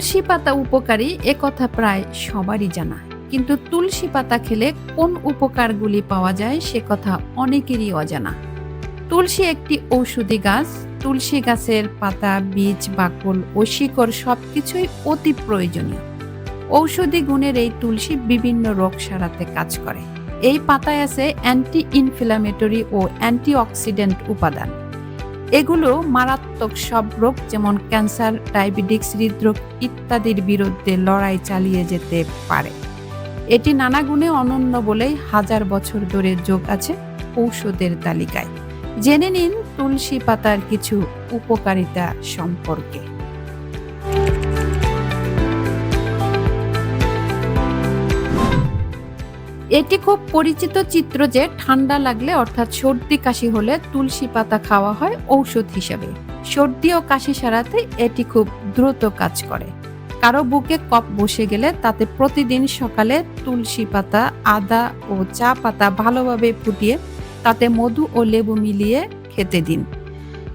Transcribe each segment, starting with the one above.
তুলসী পাতা উপকারী এ কথা প্রায় সবারই জানা। কিন্তু তুলসী পাতা খেলে কোন উপকারগুলি পাওয়া যায় সে কথা অনেকেরই অজানা। তুলসী একটি ঔষধি গাছ, তুলসী গাছের পাতা, বীজ, বাকল ও শিকড় সবকিছুই অতি প্রয়োজনীয়। ঔষধি গুণের এই তুলসী বিভিন্ন রোগ সারাতে কাজ করে। এই পাতায় আছে অ্যান্টি ইনফ্ল্যামেটরি ও অ্যান্টিঅক্সিডেন্ট উপাদান। এগুলো মারাত্মক সব রোগ, যেমন ক্যান্সার ডায়াবেটিক্স হৃদরোগ ইত্যাদির বিরুদ্ধে লড়াই চালিয়ে যেতে পারে। এটি নানা গুণে অনন্য বলেই হাজার বছর ধরে যোগ আছে ঔষধের তালিকায়। জেনে নিন তুলসী পাতার কিছু উপকারিতা সম্পর্কে। এটি খুব পরিচিত চিত্র যে ঠান্ডা লাগলে অর্থাৎ সর্দি কাশি হলে তুলসী পাতা খাওয়া হয় ঔষধ হিসাবে। সর্দি ও কাশি সারাতে এটি খুব দ্রুত কাজ করে। কারও বুকে কপ বসে গেলে তাতে প্রতিদিন সকালে তুলসী পাতা, আদা ও চা পাতা ভালোভাবে ফুটিয়ে তাতে মধু ও লেবু মিলিয়ে খেতে দিন।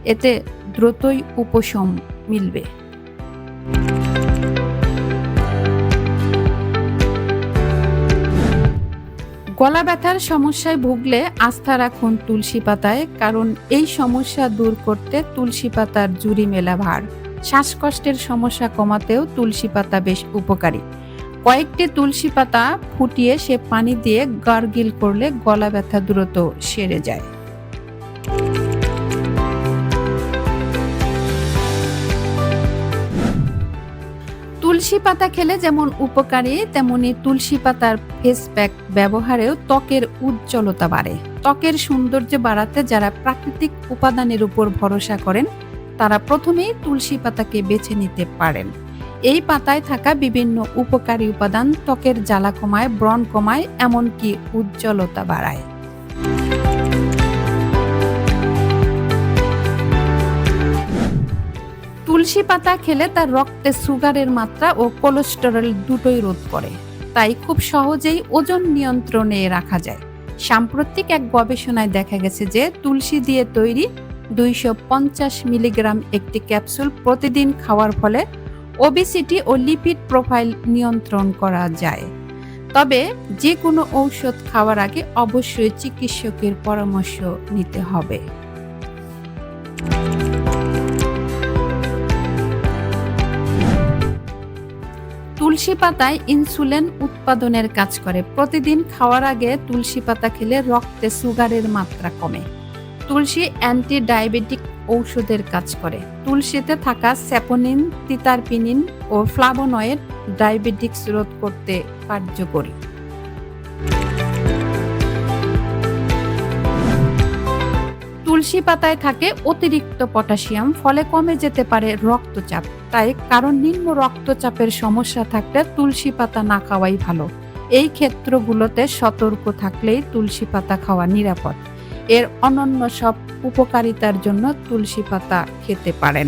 এতে দ্রুতই উপশম মিলবে। গলা ব্যথার সমস্যায় ভুগলে আস্থা রাখুন তুলসী পাতায়, কারণ এই সমস্যা দূর করতে তুলসী পাতার জুড়ি মেলা ভার। শ্বাসকষ্টের সমস্যা কমাতেও তুলসী পাতা বেশ উপকারী। কয়েকটি তুলসী পাতা ফুটিয়ে সে পানি দিয়ে গার্গিল করলে গলা ব্যথা দ্রুত সেরে যায়। তুলসী পাতা খেলে যেমন উপকারী, তেমনি তুলসী পাতার ফেস প্যাক ব্যবহারেও ত্বকের উজ্জ্বলতা বাড়ে। ত্বকের সৌন্দর্য বাড়াতে যারা প্রাকৃতিক উপাদানের উপর ভরসা করেন, তারা প্রথমেই তুলসী পাতাকে বেছে নিতে পারেন। এই পাতায় থাকা বিভিন্ন উপকারী উপাদান ত্বকের জ্বালা কমায়, ব্রণ কমায়, এমনকি উজ্জ্বলতা বাড়ায়। তুলসী পাতা খেলে তার রক্তে সুগারের মাত্রা ও কোলেস্টেরল দুটোই রোধ করে। তাই খুব সহজেই ওজন নিয়ন্ত্রণে রাখা যায়। সাম্প্রতিক এক গবেষণায় দেখা গেছে যে তুলসী দিয়ে তৈরি দুইশো পঞ্চাশ মিলিগ্রাম একটি ক্যাপসুল প্রতিদিন খাওয়ার ফলে ওবিসিটি ও লিপিড প্রোফাইল নিয়ন্ত্রণ করা যায়। তবে যে কোনো ঔষধ খাওয়ার আগে অবশ্যই চিকিৎসকের পরামর্শ নিতে হবে। তুলসী পাতায় ইনসুলিন উৎপাদনের কাজ করে। প্রতিদিন খাওয়ার আগে তুলসী পাতা খেলে রক্তে সুগারের মাত্রা কমে। তুলসী অ্যান্টি ডায়াবেটিক ঔষধের কাজ করে। তুলসীতে থাকা স্যাপোনিন, তিতারপিনিন ও ফ্লাভোনয়েড ডায়াবেটিক্স রোধ করতে কার্যকরী। তুলসী পাতায় থাকে অতিরিক্ত পটাশিয়াম, ফলে কমে যেতে পারে রক্তচাপ। তাই কারণ নিম্ন রক্তচাপের সমস্যা থাকলে তুলসী পাতা না খাওয়াই ভালো। এই ক্ষেত্রগুলোতে সতর্ক থাকলেই তুলসী পাতা খাওয়া নিরাপদ। এর অনন্য সব উপকারিতার জন্য তুলসী পাতা খেতে পারেন।